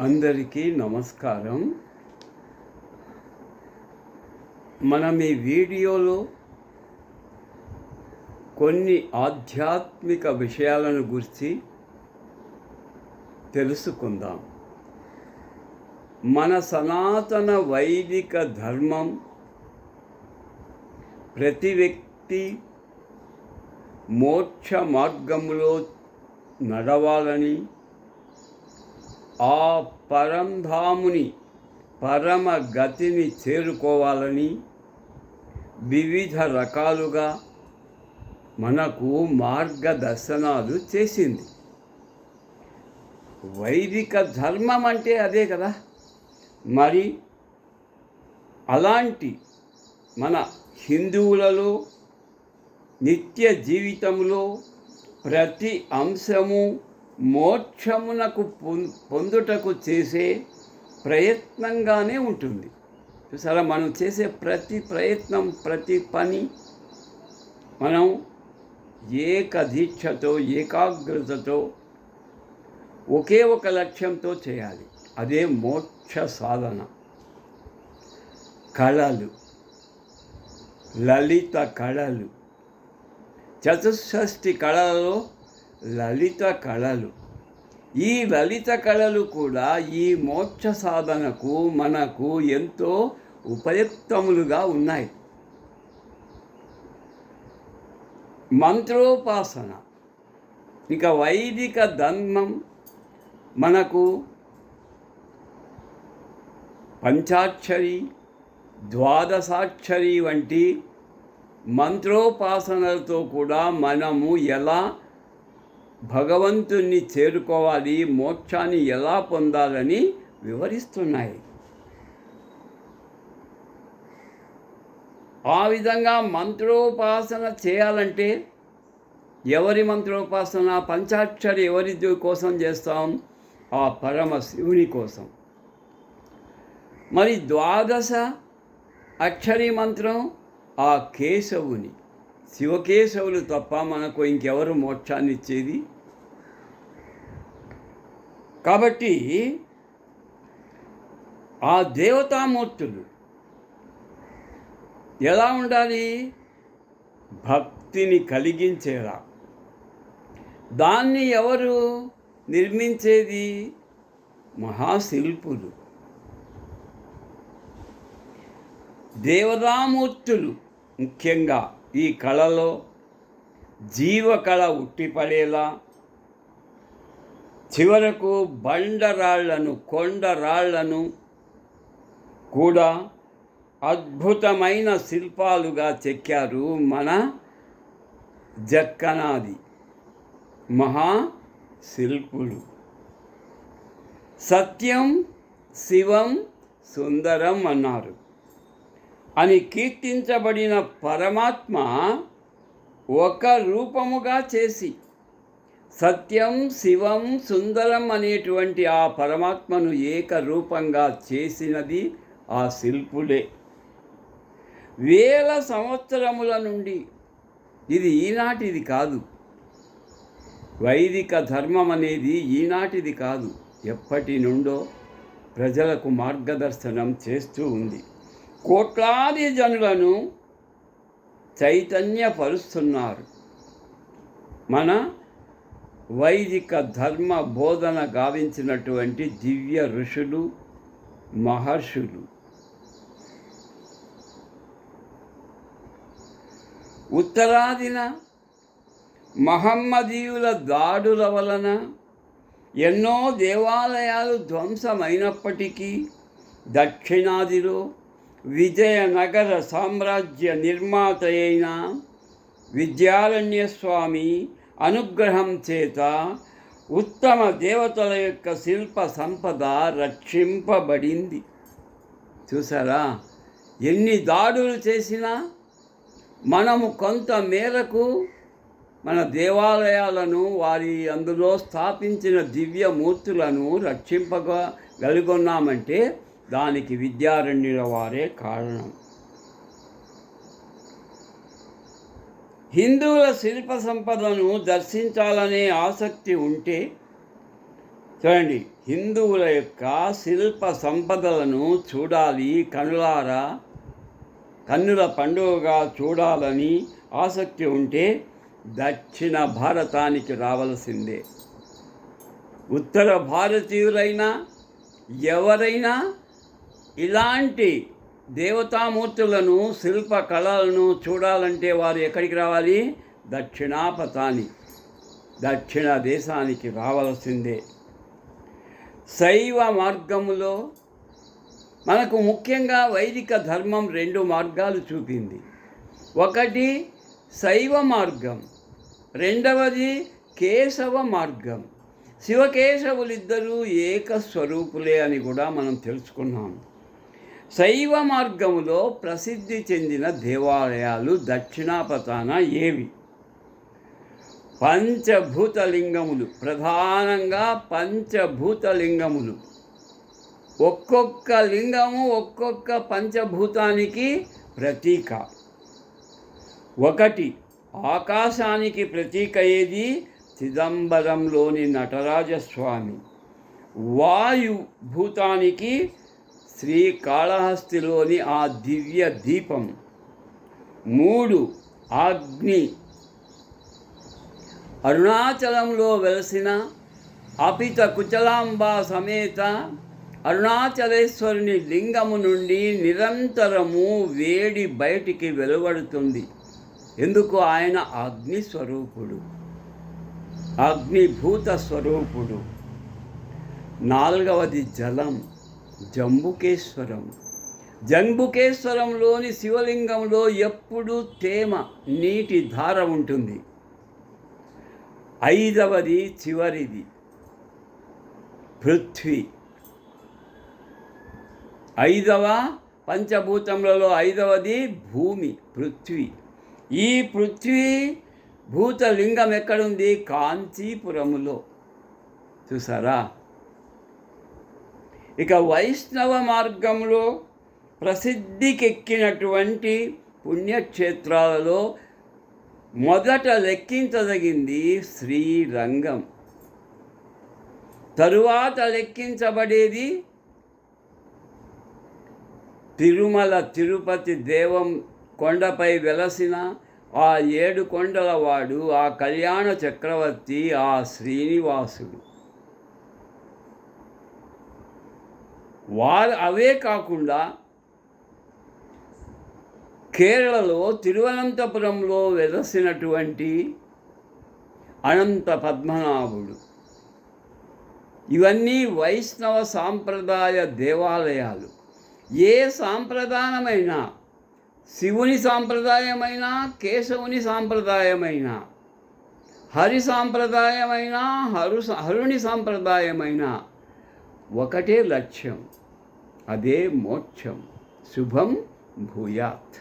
అందరికీ నమస్కారం. మనం ఈ వీడియోలో కొన్ని ఆధ్యాత్మిక విషయాలను గురించి తెలుసుకుందాం. మన సనాతన వైదిక ధర్మం ప్రతి వ్యక్తి మోక్ష మార్గంలో నడవాలని ఆ పరంధాముని పరమ గతిని చేరుకోవాలని వివిధ రకాలుగా మనకు మార్గదర్శనాలు చేసింది. వైదిక ధర్మం అంటే అదే కదా. మరి అలాంటి మన హిందువులలో నిత్య జీవితంలో ప్రతి అంశము మోక్షమునకు పొం- పొందుటకు చేసే ప్రయత్నంగానే ఉంటుంది. చూసారా? మనం చేసే ప్రతి ప్రయత్నం ప్రతి పని మనం ఏక దీక్షతో ఏకాగ్రతతో ఒకే ఒక లక్ష్యంతో చేయాలి. అదే మోక్ష సాధన. కళలు. లలిత కళలు. చతుషష్ఠి కళలలో లలిత కళలు. ఈ లలిత కళలు కూడా ఈ మోక్ష సాధనకు మనకు ఎంతో ఉపయుక్తములుగా ఉన్నాయి. మంత్రోపాసన ఇక వైదిక ధర్మం మనకు పంచాక్షరి ద్వాదశాక్షరి వంటి మంత్రోపాసనలతో కూడా మనము ఎలా భగవంతుణ్ణి చేరుకోవాలి మోక్షాన్ని ఎలా పొందాలని వివరిస్తున్నాయి. ఆ విధంగా మంత్రోపాసన చేయాలంటే ఎవరి మంత్రోపాసన? పంచాక్షరి ఎవరి కోసం చేస్తాం? ఆ పరమ శివుని కోసం. మరి ద్వాదశ అక్షరి మంత్రం ఆ కేశవుని. శివకేశవులు తప్ప మనకు ఇంకెవరు మోక్షాన్ని ఇచ్చేది కాబట్టి ఆ దేవతామూర్తులు ఎలా ఉండాలి? భక్తిని కలిగించేలా. దాన్ని ఎవరు నిర్మించేది? మహాశిల్పులు. దేవతామూర్తులు ముఖ్యంగా ఈ కళలో జీవకళ ఉట్టిపడేలా చివరకు బండరాళ్ళను కొండరాళ్ళను కూడా అద్భుతమైన శిల్పాలుగా చెక్కారు మన జక్కనాది మహా శిల్పులు సత్యం శివం సుందరం అన్నారు. అని కీర్తించబడిన పరమాత్మ ఒక రూపముగా చేసి సత్యం శివం సుందరం అనేటువంటి ఆ పరమాత్మను ఏకరూపంగా చేసినది ఆ శిల్పులే. వేల సంవత్సరముల నుండి ఇది ఈనాటిది కాదు. వైదిక ధర్మం అనేది ఈనాటిది కాదు. ఎప్పటి నుండో ప్రజలకు మార్గదర్శనం చేస్తూ ఉంది. కోట్లాది జనులను చైతన్యపరుస్తున్నారు. మన వైదిక ధర్మ బోధన గావించినటువంటి దివ్య ఋషులు మహర్షులు. ఉత్తరాదిన మహమ్మదీయుల దాడుల వలన ఎన్నో దేవాలయాలు ధ్వంసమైనప్పటికీ దక్షిణాదిలో విజయనగర సామ్రాజ్య నిర్మాత అయిన విద్యారణ్యస్వామి అనుగ్రహం చేత ఉత్తమ దేవతల యొక్క శిల్ప సంపద రక్షింపబడింది. చూసారా ఎన్ని దాడులు చేసినా మనము కొంత మేరకు మన దేవాలయాలను వారి అందులో స్థాపించిన దివ్య మూర్తులను రక్షింపగలుగున్నామంటే దానికి విద్యారణ్యుల వారే కారణం. హిందువుల శిల్ప సంపదను దర్శించాలనే ఆసక్తి ఉంటే చూడండి హిందువుల యొక్క శిల్ప సంపదలను చూడాలి కనులారా కన్నుల పండుగగా చూడాలని ఆసక్తి ఉంటే దక్షిణ భారతానికి రావలసిందే. ఉత్తర భారతీయులైనా ఎవరైనా ఇలాంటి దేవతామూర్తులను శిల్ప కళలను చూడాలంటే వారు ఎక్కడికి రావాలి? దక్షిణాపథాని దక్షిణ దేశానికి రావలసిందే. శైవ మార్గములో మనకు ముఖ్యంగా వైదిక ధర్మం రెండు మార్గాలు చూపింది. ఒకటి శైవ మార్గం రెండవది కేశవ మార్గం. శివకేశవులిద్దరూ ఏకస్వరూపులే అని కూడా మనం తెలుసుకున్నాము శైవ మార్గములో ప్రసిద్ధి చెందిన దేవాలయాలు దక్షిణాపథాన ఏవి? పంచభూతలింగములు ప్రధానంగా పంచభూతలింగములు. ఒక్కొక్క లింగము ఒక్కొక్క పంచభూతానికి ప్రతీక. ఒకటి ఆకాశానికి ప్రతీక ఏది? చిదంబరంలోని నటరాజస్వామి. వాయు భూతానికి శ్రీకాళహస్తిలోని ఆ దివ్య దీపం. మూడు అగ్ని. అరుణాచలంలో వెలసిన అపిత కుచలాంబ సమేత అరుణాచలేశ్వరుని లింగము నుండి నిరంతరము వేడి బయటికి వెలువడుతుంది. ఎందుకు? ఆయన అగ్ని స్వరూపుడు. అగ్నిభూత స్వరూపుడు. నాలుగవది జలం. జంబుకేశ్వరం. జంబుకేశ్వరంలోని శివలింగంలో ఎప్పుడూ తేమ నీటి ధార ఉంటుంది. ఐదవది చివరిది. పృథ్వీ. ఐదవ పంచభూతములలో ఐదవది భూమి పృథ్వీ. ఈ పృథ్వీ భూతలింగం ఎక్కడుంది? కాంచీపురములో. చూసారా? ఇక వైష్ణవ మార్గంలో ప్రసిద్ధికెక్కినటువంటి పుణ్యక్షేత్రాలలో మొదట లెక్కించదగింది శ్రీరంగం. తరువాత లెక్కించబడేది తిరుమల తిరుపతి దేవం కొండపై వెలసిన ఆ ఏడు కొండల వాడు ఆ కళ్యాణ చక్రవర్తి ఆ శ్రీనివాసుడు. వారు అవే కాకుండా కేరళలో తిరువనంతపురంలో వెలసినటువంటి అనంత పద్మనాభుడు. ఇవన్నీ వైష్ణవ సాంప్రదాయ దేవాలయాలు. ఏ సాంప్రదాయమైన శివుని సాంప్రదాయమైన కేశవుని సాంప్రదాయమైన హరి సాంప్రదాయమైన హరు హరుని సాంప్రదాయమైన ఒకటే లక్ష్యం. అదే మోక్షం శుభం భూయాత్